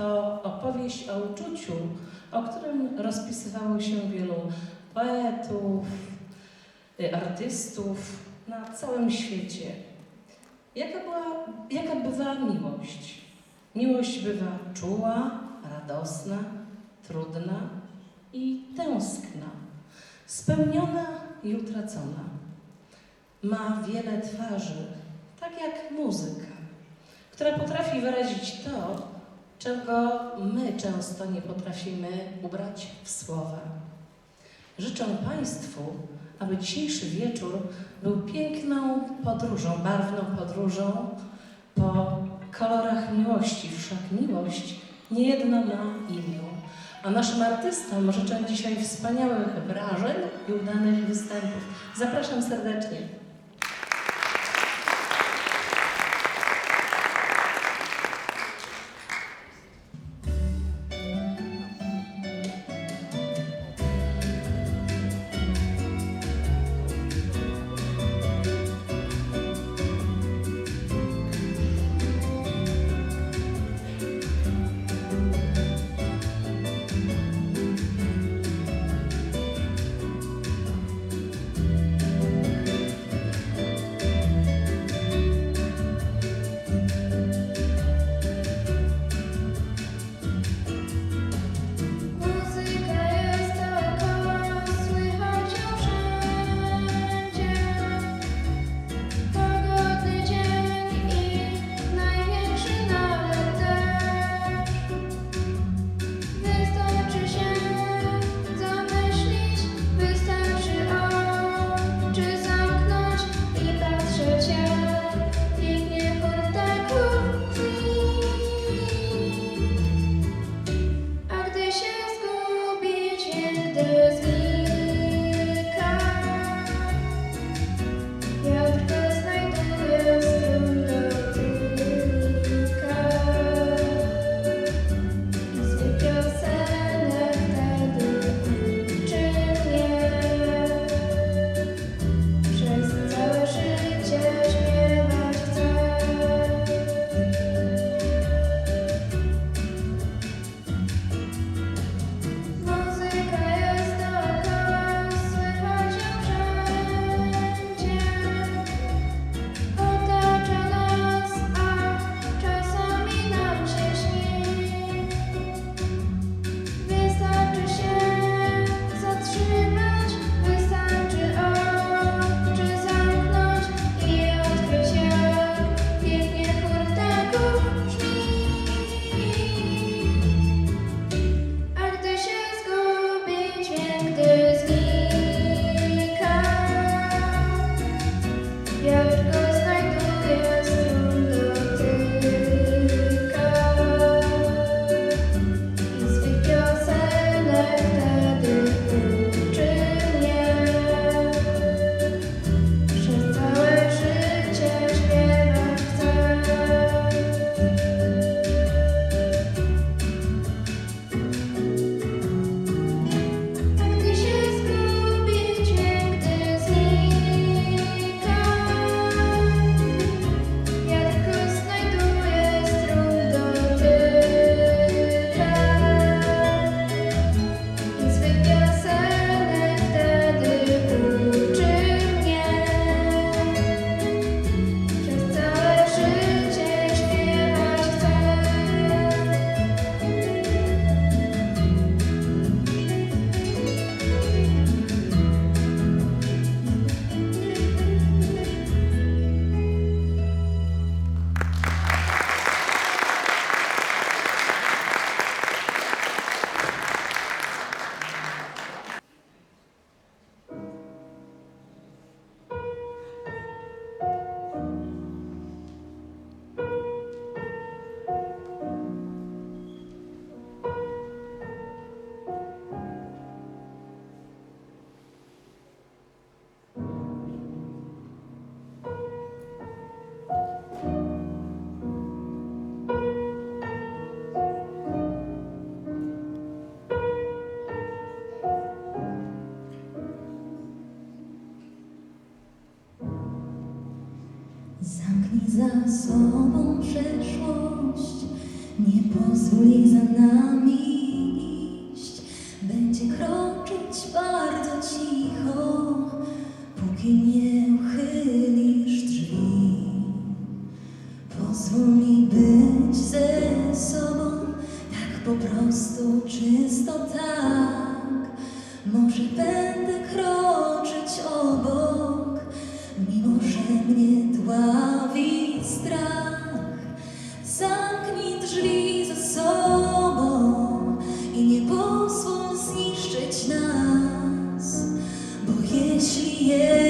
to opowieść o uczuciu, o którym rozpisywało się wielu poetów, y, artystów na całym świecie. Jaka, była, jaka bywa miłość? Miłość bywa czuła, radosna, trudna i tęskna, spełniona i utracona. Ma wiele twarzy, tak jak muzyka, która potrafi wyrazić to, czego my często nie potrafimy ubrać w słowa. Życzę Państwu, aby dzisiejszy wieczór był piękną podróżą, barwną podróżą po kolorach miłości, wszak miłość niejedno ma imię. A naszym artystom życzę dzisiaj wspaniałych wrażeń i udanych występów. Zapraszam serdecznie. Nie pozwól za nami 起夜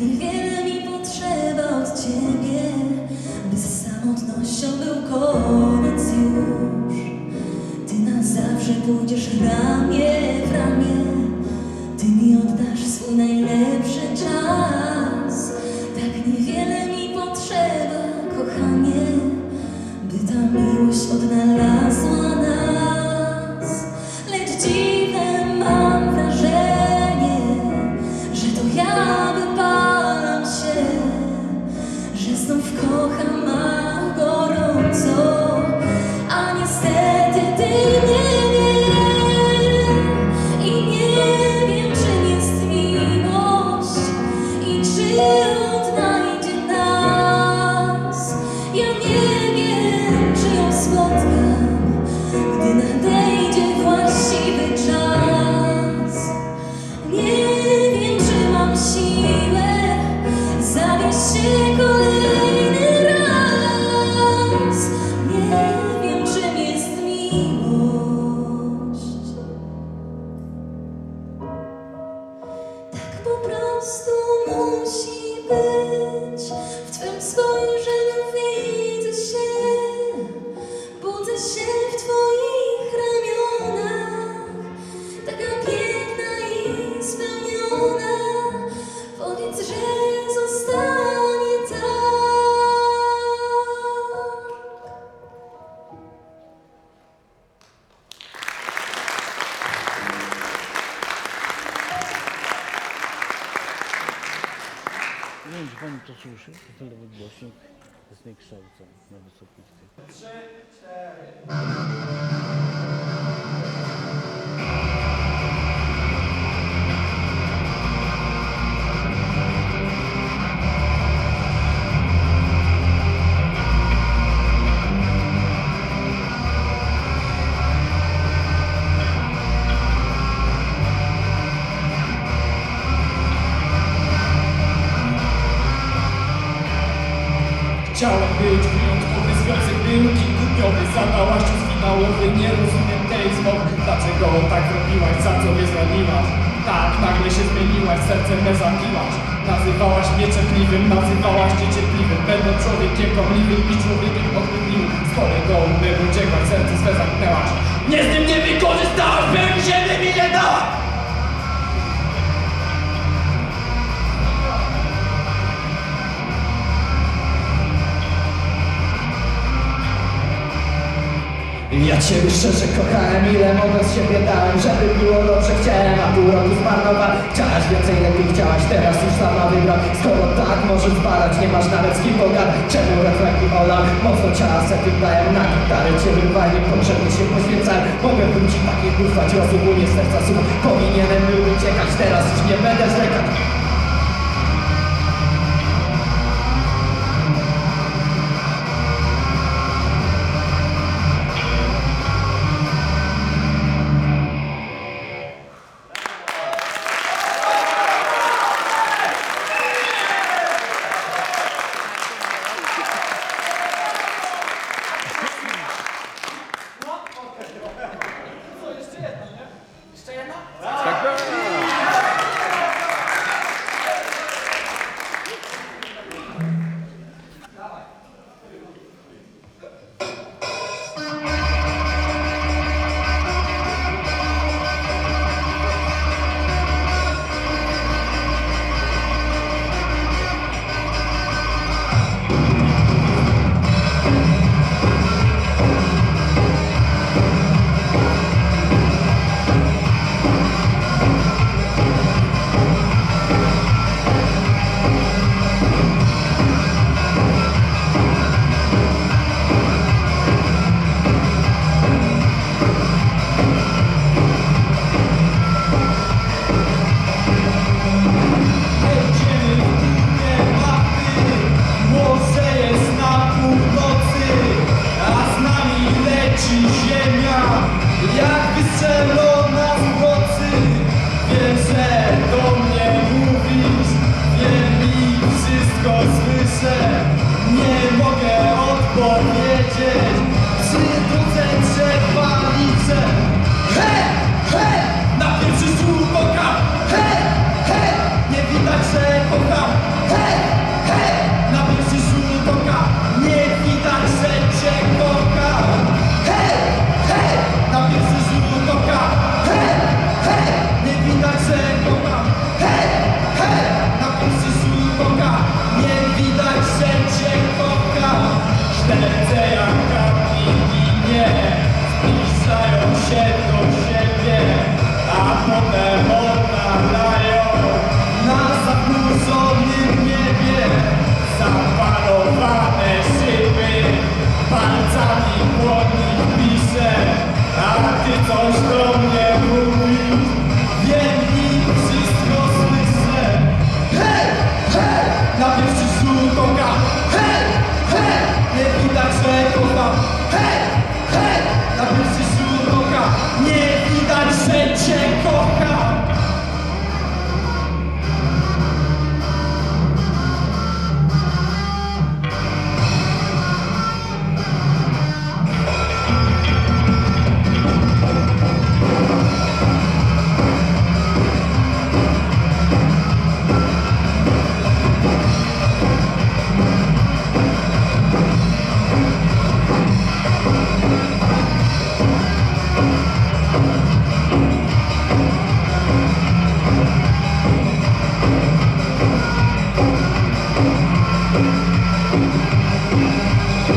niewiele mi potrzeba od Ciebie, by z samotnością był koniec już. Ty na zawsze pójdziesz ramię w ramię, za co mnie zraniłaś. Tak, nagle się zmieniłaś, serce me zabiłaś. Nazywałaś mnie cierpliwym, nazywałaś niecierpliwym Będąc człowiekiem kłamliwym i człowiekiem odbytliwym Z kolego mego uciekłaś, serce swe zamknęłaś. Nie z tym nie wykorzystałaś, Ja Ciebie szczerze kochałem, ile mogę z siebie dałem Żeby było dobrze, chciałem, a pół roku zmarnowałem Chciałaś więcej, lepiej chciałaś, teraz już sama wybrał Skoro tak możesz zbadać, nie masz nawet z kim pogadać. Czemu reflekty ola, mocno ciała sety dają Na gitarę Cię wyrwałem, niepotrzebnie się poświęcałem. Mogę bym Ci takie ufać, rozumuję serca suma Powinienem był uciekać, teraz już nie będę zwlekać Party, Zollstoff.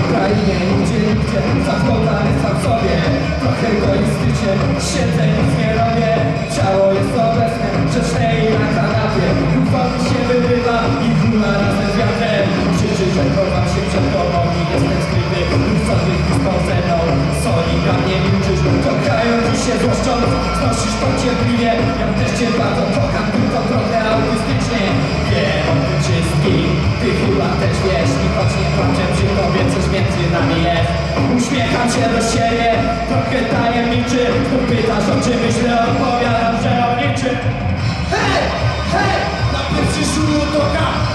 Krainie idzie nigdzie, zaplątany sam sobie. Trochę egoistycznie, siedzę nic nie robię. Ciało jest obecne, grzeczne i na kanapie. Uwagi się wyrywa i kula razem z wiatrem Krzyczy, że chowam się przed tobą i jestem skryty. Ludzkich dyspozeną, soli na mnie milczysz. To krają ci się złoszcząc, znosisz to cierpliwie. Ja też cię bardzo kocham, tylko trochę autystycznie. Wiem o tym wszystkim. Ty chyba też wiesz i choć nie płaczę przy tobie coś między nami jest Uśmiecham się do siebie, trochę tajemniczy Tu pytasz o czym myślę, odpowiadam, że o niczym Hej! Hej! Na pierwszy szuru to kam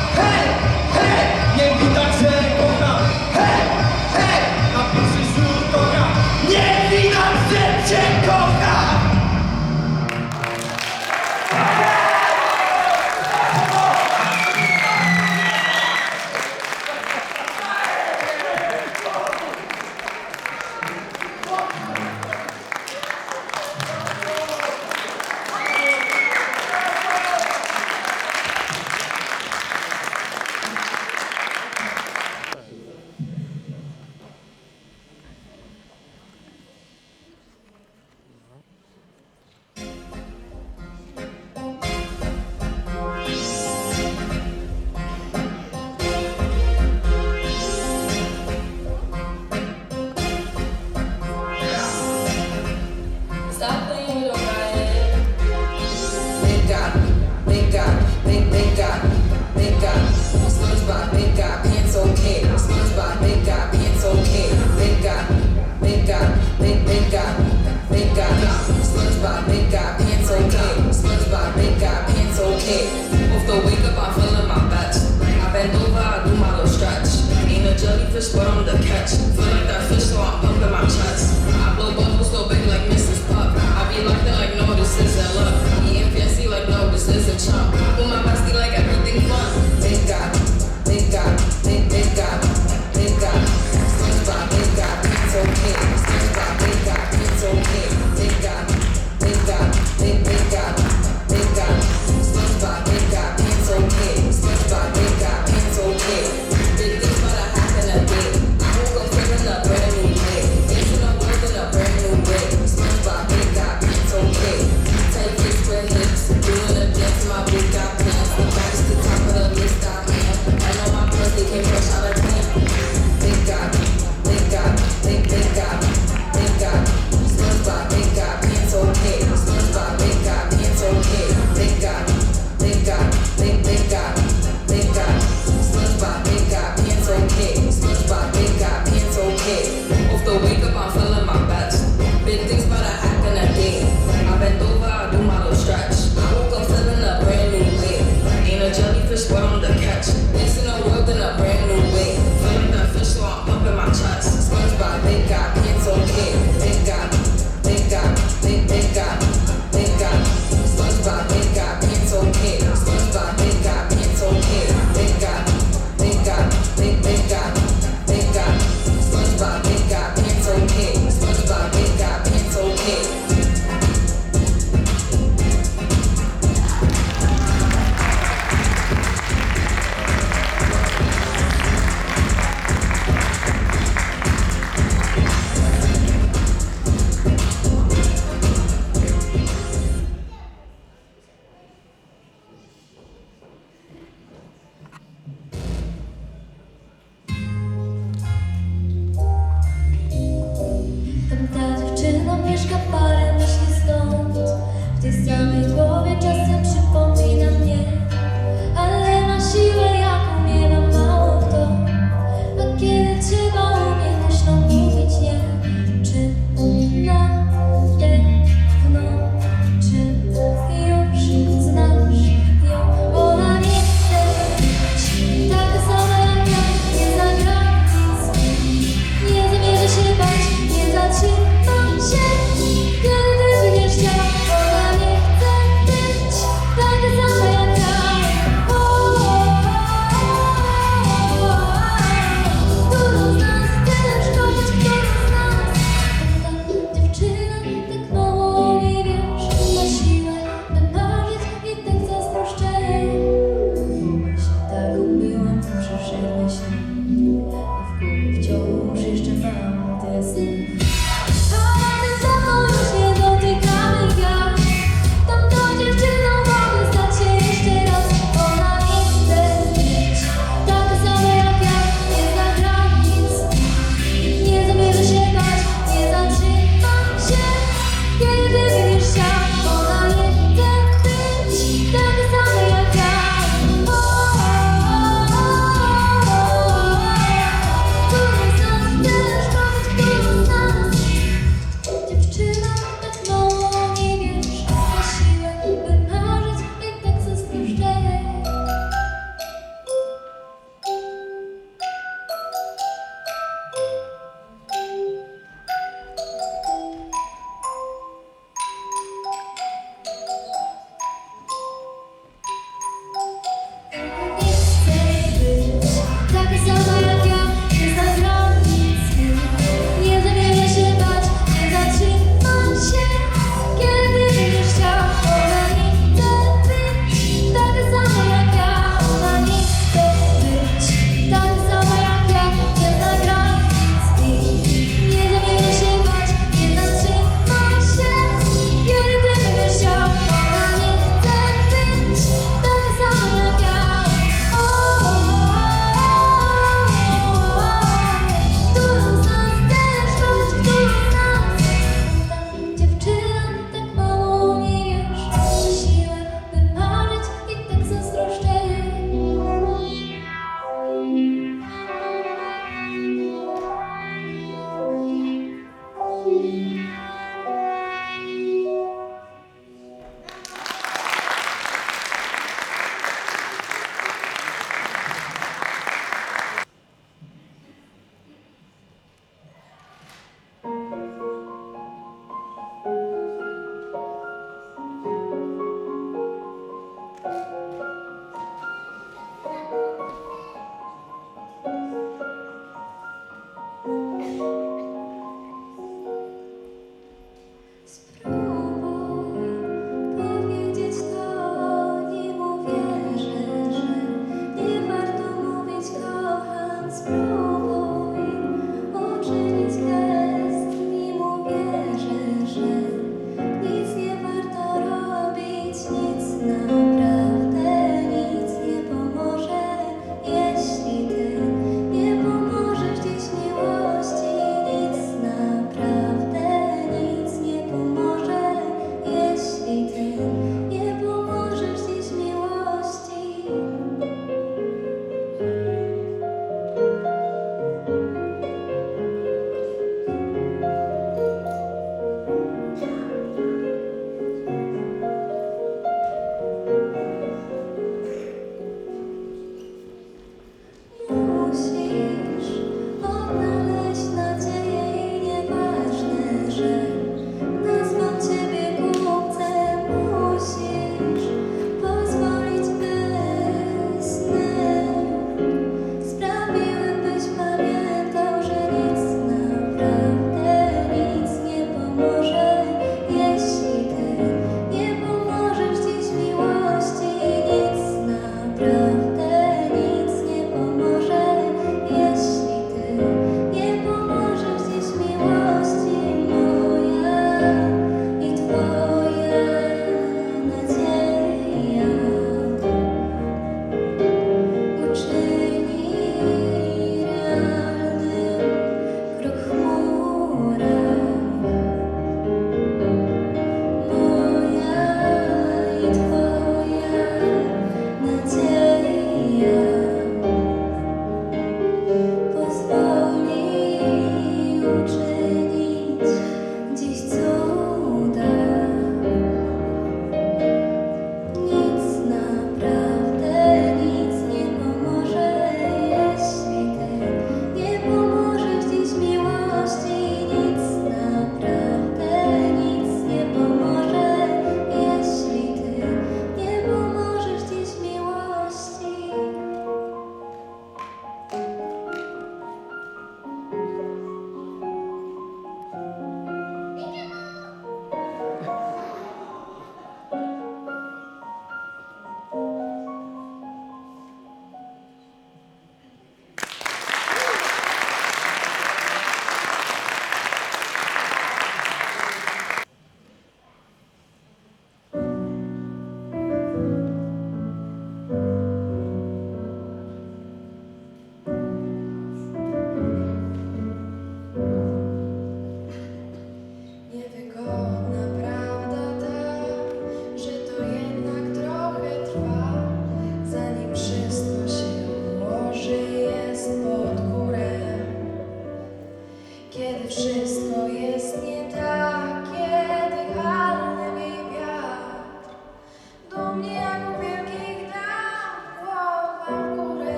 I think I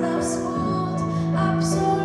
love's world absorbs.